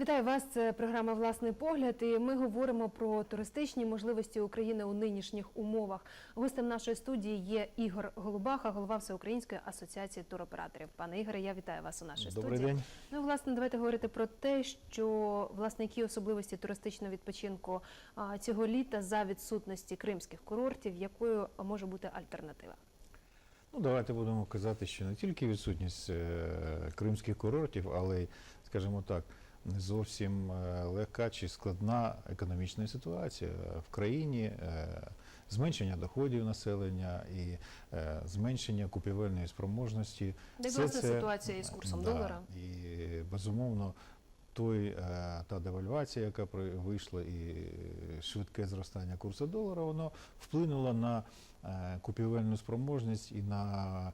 Вітаю вас. Це програма Власний погляд. І ми говоримо про туристичні можливості України у нинішніх умовах. Гостем нашої студії є Ігор Голубаха, голова Всеукраїнської асоціації туроператорів. Пане Ігоре, я вітаю вас у нашій Добрий студії. день. Ну, власне, давайте говорити про те, що власне які особливості туристичного відпочинку цього літа за відсутності кримських курортів, якою може бути альтернатива? Ну, давайте будемо казати, що не тільки відсутність е, кримських курортів, але й, скажімо так, не зовсім е, легка чи складна економічна ситуація в країні, е, зменшення доходів населення і е, зменшення купівельної спроможності. Де власне ситуація із курсом Да, долара? І безумовно, той, та девальвація, яка вийшла, і швидке зростання курсу долара, воно вплинуло на купівельну спроможність і на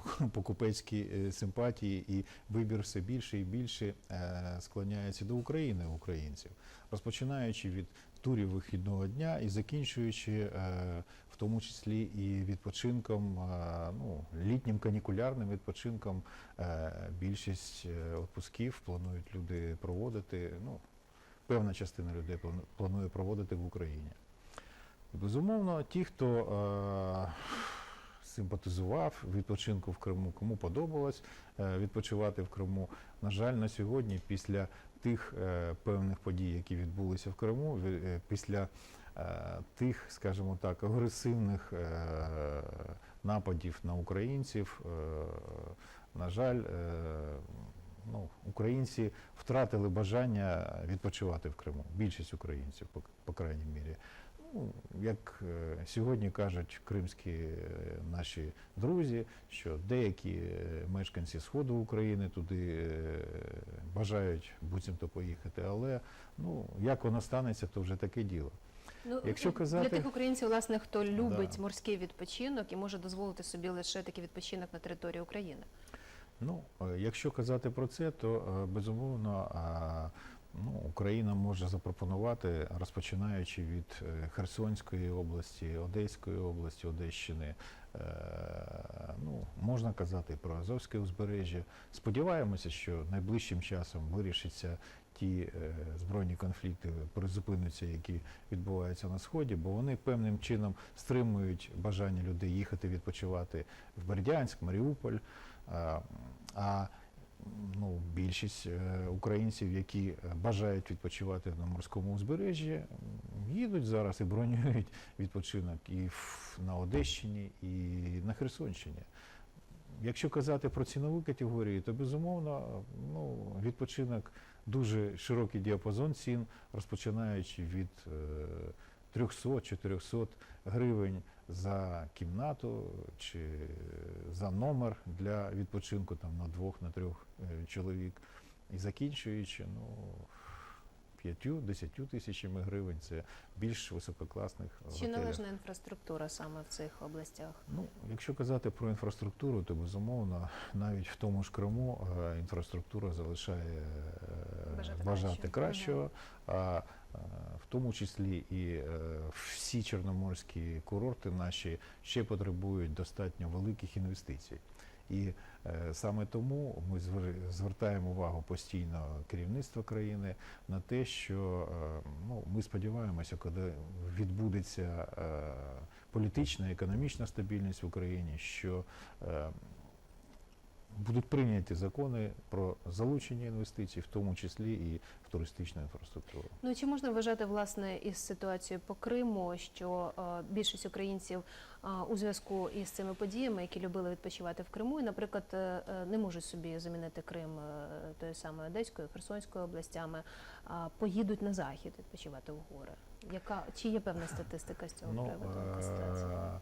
покупецькі е, симпатії, і вибір все більше і більше е, склоняється до України українців, розпочинаючи від турів вихідного дня і закінчуючи е, в тому числі і відпочинком, ну, літнім канікулярним відпочинком. Більшість відпусків планують люди проводити. Ну, певна частина людей плану- планує проводити в Україні. Безумовно, ті, хто симпатизував відпочинку в Криму, кому подобалось е, відпочивати в Криму. На жаль, на сьогодні, після тих е, певних подій, які відбулися в Криму, е, після тих, скажімо так, агресивних нападів на українців, на жаль, ну, українці втратили бажання відпочивати в Криму. Більшість українців, по, по крайній мірі. Ну, як е, сьогодні кажуть кримські е, наші друзі, що деякі е, мешканці сходу України туди бажають буцімто поїхати, але ну як воно станеться, то вже таке діло. Ну, Якщо для тих українців, власне, хто любить Да. морський відпочинок і може дозволити собі лише такий відпочинок на території України. Ну, якщо казати про це, то безумовно ну, Україна може запропонувати, розпочинаючи від е, Херсонської області, Одеської області, Одещини. е, Ну, можна казати про Азовське узбережжя. Сподіваємося, що найближчим часом вирішаться ті е, збройні конфлікти, призупиняться, які відбуваються на сході, бо вони певним чином стримують бажання людей їхати відпочивати в Бердянськ, Маріуполь. А ну, більшість е, українців, які е, бажають відпочивати на морському узбережжі, їдуть зараз і бронюють відпочинок і на Одещині, і на Херсонщині. Якщо казати про цінову категорію, то безумовно ну, відпочинок дуже широкий діапазон цін, розпочинаючи від е, 300-400 гривень за кімнату чи за номер для відпочинку там, на двох, на трьох е, чоловік, і закінчуючи ну, 5-10 тисячами гривень, це більш висококласних Чи належна інфраструктура саме в цих областях? Ну, якщо казати про інфраструктуру, то безумовно навіть в тому ж Криму е, інфраструктура залишає е, Бажати бажати кращого. кращого, а тому числі і е, всі чорноморські курорти наші ще потребують достатньо великих інвестицій. І е, саме тому ми звер- звертаємо увагу постійно керівництва країни на те, що е, ну, ми сподіваємося, коли відбудеться політична, економічна стабільність в Україні, що будуть прийняті закони про залучення інвестицій, в тому числі і в туристичну інфраструктуру. Ну чи можна вважати власне із ситуацією по Криму, що е, більшість українців е, у зв'язку із цими подіями, які любили відпочивати в Криму, і, наприклад, е, е, не можуть собі замінити Крим е, тою самою Одеською, Херсонською областями, а поїдуть на захід відпочивати в гори. Яка чи є певна статистика з цього Ну, приводу? Е,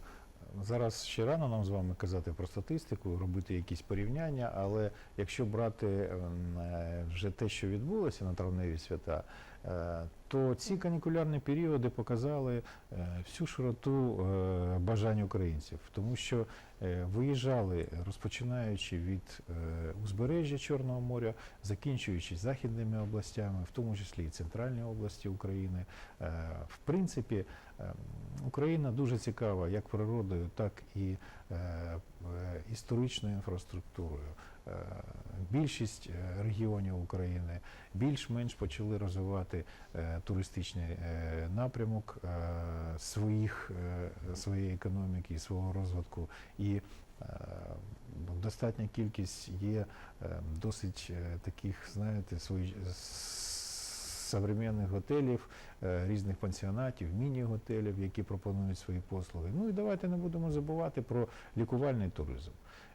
Зараз ще рано нам з вами казати про статистику, робити якісь порівняння, але якщо брати е, вже те, що відбулося на травневі свята, е, то ці канікулярні періоди показали е, всю широту бажань українців, тому що виїжджали, розпочинаючи від узбережжя Чорного моря, закінчуючи західними областями, в тому числі і центральні області України. В принципі, Україна дуже цікава як природою, так і е, е, історичною інфраструктурою. Е, Більшість регіонів України більш-менш почали розвивати туристичний напрямок своїх, своєї економіки свого розвитку. І достатня кількість є е, досить таких, знаєте, свої, современних готелів, е, різних пансіонатів, міні-готелів, які пропонують свої послуги. Ну і давайте не будемо забувати про лікувальний туризм.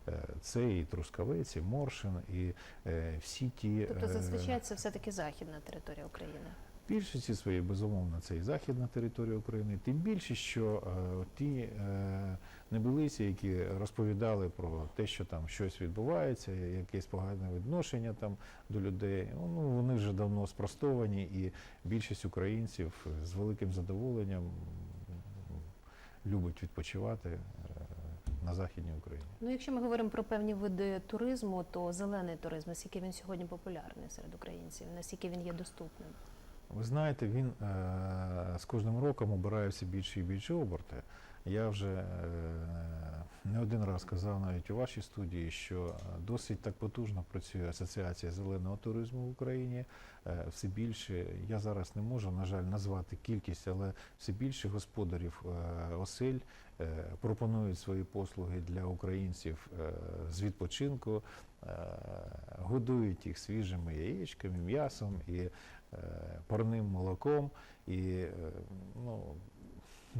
Е, Це і Трускавець, і Моршин, і е, всі ті Тобто зазвичай це все-таки західна територія України. Більшості своєї, безумовно, це і західна територія України. Тим більше, що е, ті е, небилиці, які розповідали про те, що там щось відбувається, якесь погане відношення там до людей, ну вони вже давно спростовані, і більшість українців з великим задоволенням любить відпочивати е, на західній Україні. Ну, якщо ми говоримо про певні види туризму, то зелений туризм, наскільки він сьогодні популярний серед українців, наскільки він є доступним? Ви знаєте, він е, з кожним роком обирає все більше і більше оберти. Я вже е, не один раз казав навіть у вашій студії, що е, досить так потужно працює Асоціація зеленого туризму в Україні. Все більше, я зараз не можу, на жаль, назвати кількість, але все більше господарів осель пропонують свої послуги для українців з відпочинку, годують їх свіжими яєчками, м'ясом і парним молоком. І е, ну,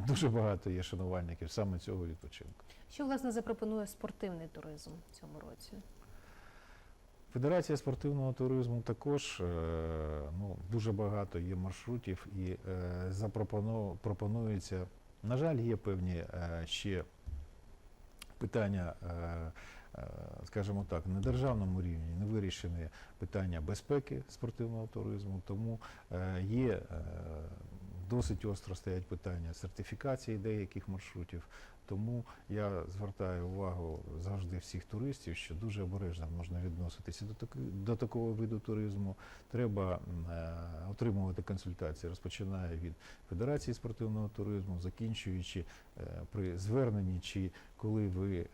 дуже багато є шанувальників саме цього відпочинку. Що власне запропонує спортивний туризм в цьому році? Федерація спортивного туризму також е, ну, дуже багато є маршрутів і е, запропоно- пропонується. На жаль, є певні е, ще питання, е, е, скажімо так, на державному рівні не вирішені питання безпеки спортивного туризму, тому е, є е, досить остро стоять питання сертифікації деяких маршрутів. Тому я звертаю увагу завжди всіх туристів, що дуже обережно можна відноситися до, таки, до такого виду туризму. Треба е, отримувати консультації, розпочинає від Федерації спортивного туризму, закінчуючи е, при зверненні, чи коли ви е,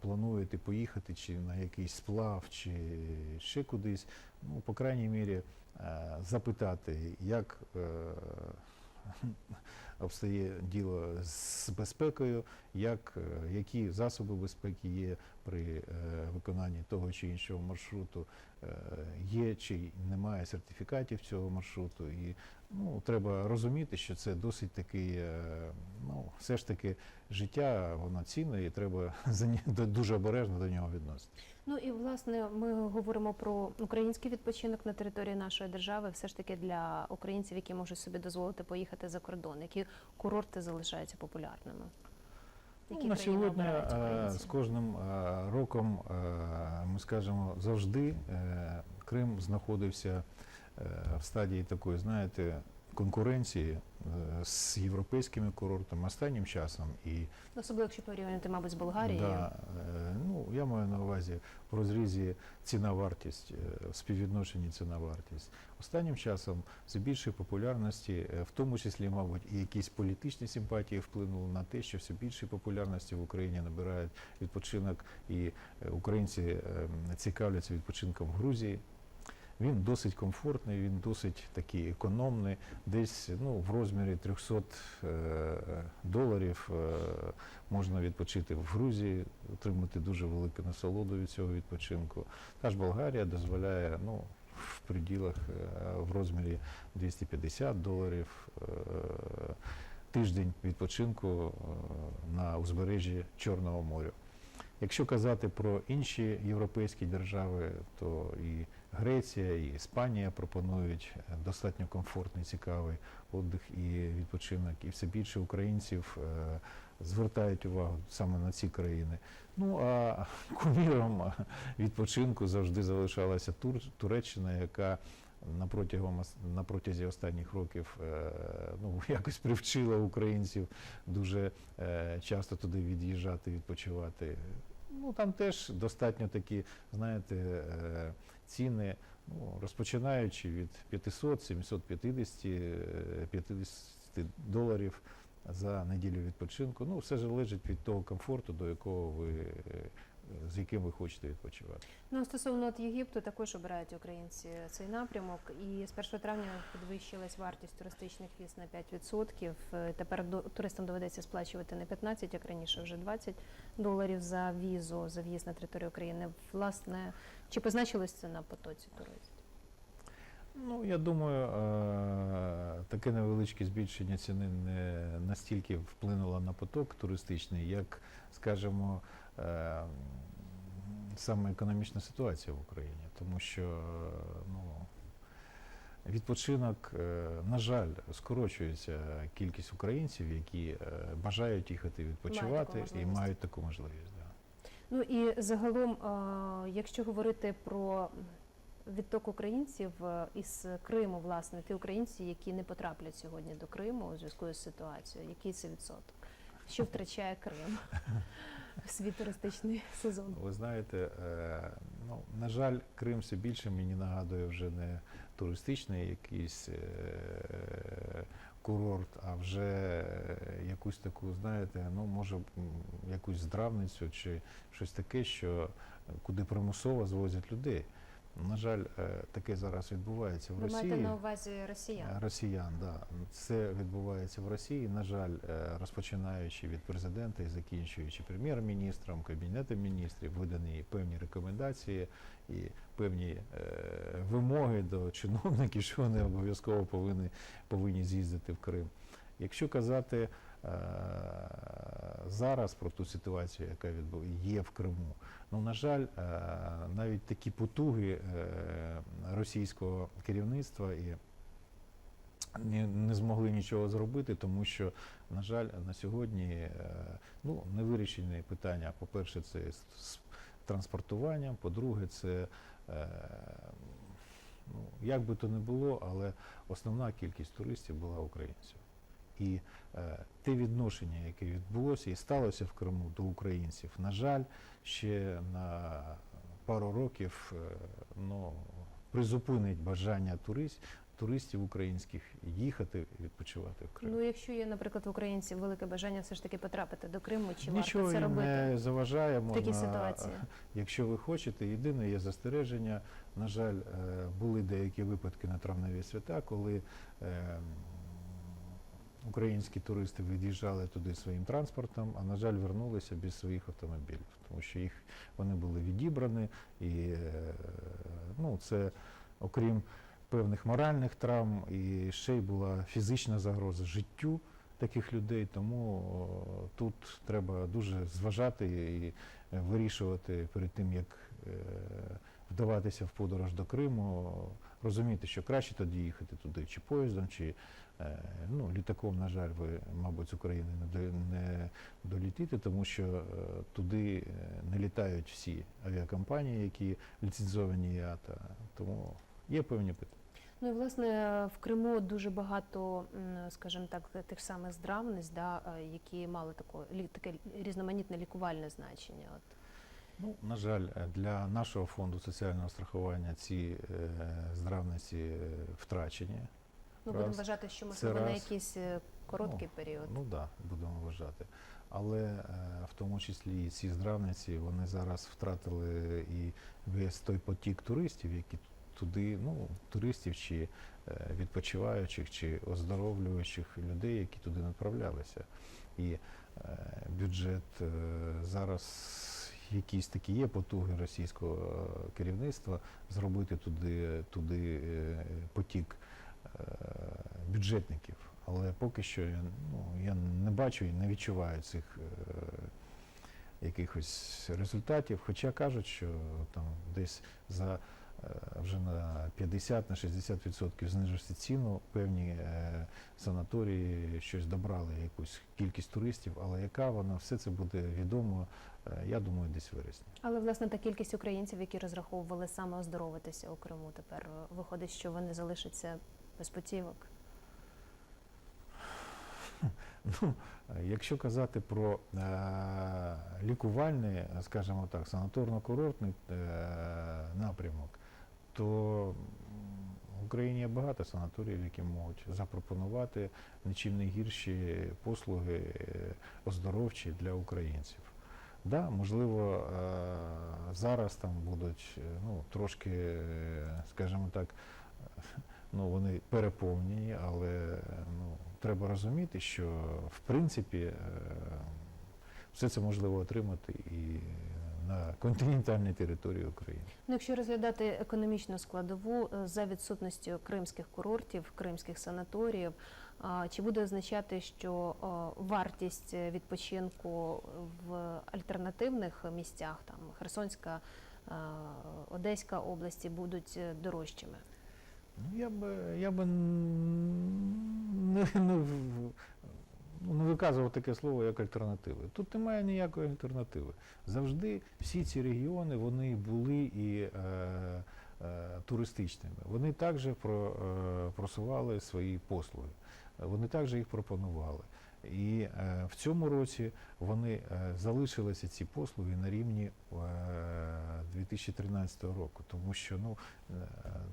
плануєте поїхати, чи на якийсь сплав, чи ще кудись. Ну, по крайній мірі, е, запитати, як. е, обстає діло з безпекою, як, е, які засоби безпеки є при е, виконанні того чи іншого маршруту, е, є чи немає сертифікатів цього маршруту. І ну, треба розуміти, що це досить такий, ну, все ж таки життя, воно цінне, і треба дуже обережно до нього відноситися. Ну і власне ми говоримо про український відпочинок на території нашої держави, все ж таки для українців, які можуть собі дозволити поїхати за кордон, які курорти залишаються популярними. Ну, Які на сьогодні е, з кожним е, роком е, ми скажемо завжди Крим знаходився в стадії такої, знаєте, конкуренції е, з європейськими курортами останнім часом і Особливо, якщо порівняти, мабуть, з Болгарією. Да, е, ну, я маю на увазі в розрізі ціна-вартість, е, в співвідношенні ціна-вартість. Останнім часом все більше популярності, е, в тому числі, мабуть, і якісь політичні симпатії вплинули на те, що все більше популярності в Україні набирають відпочинок, і е, українці е, цікавляться відпочинком в Грузії. Він досить комфортний, він досить такий економний, десь ну, в розмірі 300 е, доларів е, можна відпочити в Грузії, отримати дуже велику насолоду від цього відпочинку. Та ж Болгарія дозволяє ну, в приділах е, в розмірі 250 доларів тиждень відпочинку на узбережжі Чорного моря. Якщо казати про інші європейські держави, то і Греція, і Іспанія пропонують е, достатньо комфортний, цікавий отдих і відпочинок. І все більше українців е, звертають увагу саме на ці країни. Ну а куміром е, відпочинку завжди залишалася Тур, Туреччина, яка на протягом на протязі останніх років ну якось привчила українців дуже часто туди від'їжджати, відпочивати. Ну там теж достатньо такі, знаєте, ціни, ну, розпочинаючи від 500, 750, е, 50 доларів за неділю відпочинку. Ну, все залежить від того комфорту, до якого ви е, з яким ви хочете відпочивати. Ну, стосовно от Єгипту, також обирають українці цей напрямок. І з 1 травня підвищилась вартість туристичних віз на 5%. Е, Тепер до- туристам доведеться сплачувати не 15, як раніше, вже 20 доларів за візу, за в'їзд на територію України. Власне, чи позначилось це на потоці туристів? Ну, я думаю, е, таке невеличке збільшення ціни не настільки вплинуло на поток туристичний, як, скажімо, е, саме економічна ситуація в Україні. Тому що ну, відпочинок, е, на жаль, скорочується кількість українців, які е, бажають їхати відпочивати і мають таку можливість. Да. Ну і загалом, е, якщо говорити про відток українців із Криму, власне, ті українці, які не потраплять сьогодні до Криму у зв'язку з ситуацією, який це відсоток? Що втрачає Крим в свій туристичний сезон? Ви знаєте, е, ну, на жаль, Крим все більше мені нагадує вже не туристичний якийсь е, курорт, а вже якусь таку, знаєте, ну може якусь здравницю чи щось таке, що куди примусово звозять людей. На жаль, е, таке зараз відбувається в Ви Росії. маєте на увазі росіян? Е, Росіян, да. Це відбувається в Росії. На жаль, е, розпочинаючи від президента і закінчуючи прем'єр-міністром, кабінетом міністрів, видані певні рекомендації і певні е, вимоги до чиновників, що вони обов'язково повинні, повинні з'їздити в Крим. Якщо казати зараз про ту ситуацію, яка є в Криму, ну на жаль, е, навіть такі потуги е, російського керівництва і не, змогли нічого зробити, тому що, на жаль, на сьогодні е, ну, не вирішені питання. По-перше, це з, транспортуванням, по-друге, це ну, як би то не було, але основна кількість туристів була українців. І е, те відношення, яке відбулося і сталося в Криму до українців, на жаль, ще на пару років е, ну, призупинить бажання турист, туристів українських їхати відпочивати в Крим. Ну, якщо є, наприклад, в українців велике бажання все ж таки потрапити до Криму, чи Нічого варто це робити не заважає. в такій ситуації? Якщо ви хочете, єдине є застереження. На жаль, е, були деякі випадки на травневі свята, коли е, українські туристи від'їжджали туди своїм транспортом, а на жаль, вернулися без своїх автомобілів, тому що їх вони були відібрані, і е, ну, це окрім певних моральних травм, і ще й була фізична загроза життю таких людей. Тому о, тут треба дуже зважати і е, вирішувати перед тим, як е, вдаватися в подорож до Криму, розуміти, що краще тоді їхати туди, чи поїздом, чи е, ну, літаком, на жаль, ви, мабуть, з України не, до- не долітите, тому що е, туди е, не літають всі авіакомпанії, які ліцензовані ЯТА. Тому є певні питання. Ну і власне в Криму дуже багато, скажімо так, тих самих здравниць, да, які мали тако, лі- таке різноманітне лікувальне значення. От. Ну, на жаль, е, для нашого фонду соціального страхування ці е, здравниці е, втрачені. Ну, будемо вважати, що можливо на якийсь е, короткий період. Ну так, да, будемо вважати. Але е, в тому числі і ці здравниці вони зараз втратили і весь той потік туристів, які туди, ну, туристів чи е, відпочиваючих, чи оздоровлюючих людей, які туди направлялися. І е, бюджет е, зараз якісь такі є потуги російського е, керівництва зробити туди, туди е, потік е, бюджетників. Але поки що ну, я не бачу і не відчуваю цих якихось результатів. Хоча кажуть, що там десь за вже на 50 на 60% знижився ціну, певні е, санаторії щось добрали, якусь кількість туристів, але яка вона, все це буде відомо, е, я думаю, десь вересні. Але власне та кількість українців, які розраховували саме оздоровитися у Криму, тепер е, виходить, що вони залишаться без путівок. Ну, е, якщо казати про е, лікувальний, е, скажімо так, санаторно-курортний е, напрямок, то в Україні є багато санаторіїв, які можуть запропонувати нічим не гірші послуги е, оздоровчі для українців. Да, можливо, е, зараз там будуть е, ну, трошки, скажімо так, ну, вони переповнені, але ну, треба розуміти, що в принципі все це можливо отримати і на континентальній території України. Ну, якщо розглядати економічну складову е, за відсутністю кримських курортів, кримських санаторіїв, чи буде означати, що е, вартість відпочинку в альтернативних місцях, там Херсонська, е, Одеська області, будуть дорожчими? Ну, я би, я би не, не, не виказував таке слово, як альтернативи. Тут немає ніякої альтернативи. Завжди всі ці регіони вони були і е, е, туристичними. Вони також про, е, просували свої послуги, вони також їх пропонували. І е, в цьому році вони е, залишилися ці послуги на рівні е, 2013 року, тому що ну, е,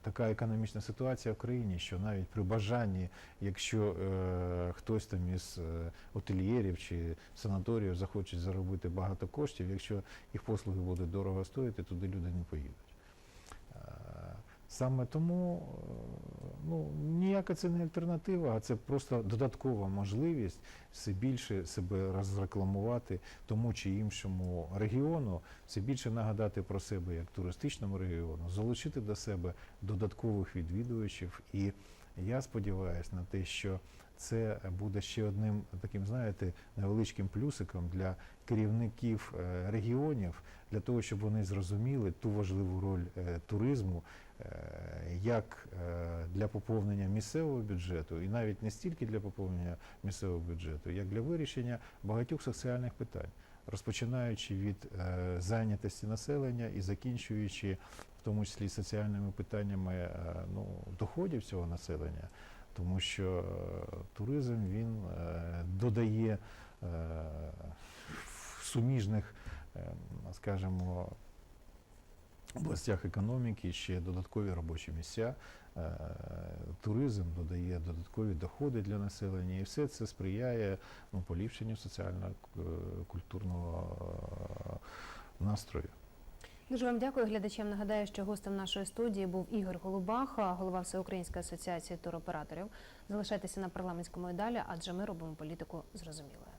така економічна ситуація в країні, що навіть при бажанні, якщо е, хтось там із е, отельєрів чи санаторіїв захоче заробити багато коштів, якщо їх послуги будуть дорого стоїти, туди люди не поїдуть. Саме тому е, ну, ніяка це не альтернатива, а це просто додаткова можливість все більше себе розрекламувати тому чи іншому регіону, все більше нагадати про себе як туристичному регіону, залучити до себе додаткових відвідувачів. І я сподіваюся на те, що це буде ще одним таким, знаєте, невеличким плюсиком для керівників е, регіонів, для того, щоб вони зрозуміли ту важливу роль е, туризму е, як для поповнення місцевого бюджету, і навіть не стільки для поповнення місцевого бюджету, як для вирішення багатьох соціальних питань, розпочинаючи від зайнятості населення і закінчуючи в тому числі соціальними питаннями ну, доходів цього населення, тому що е, туризм він е, додає в суміжних, е, скажімо, областях економіки ще додаткові робочі місця. Туризм додає додаткові доходи для населення, і все це сприяє ну, поліпшенню соціально-культурного настрою. Дуже вам дякую. Глядачам нагадаю, що гостем нашої студії був Ігор Голубаха, голова Всеукраїнської асоціації туроператорів. Залишайтеся на парламентському і далі, адже ми робимо політику зрозумілою.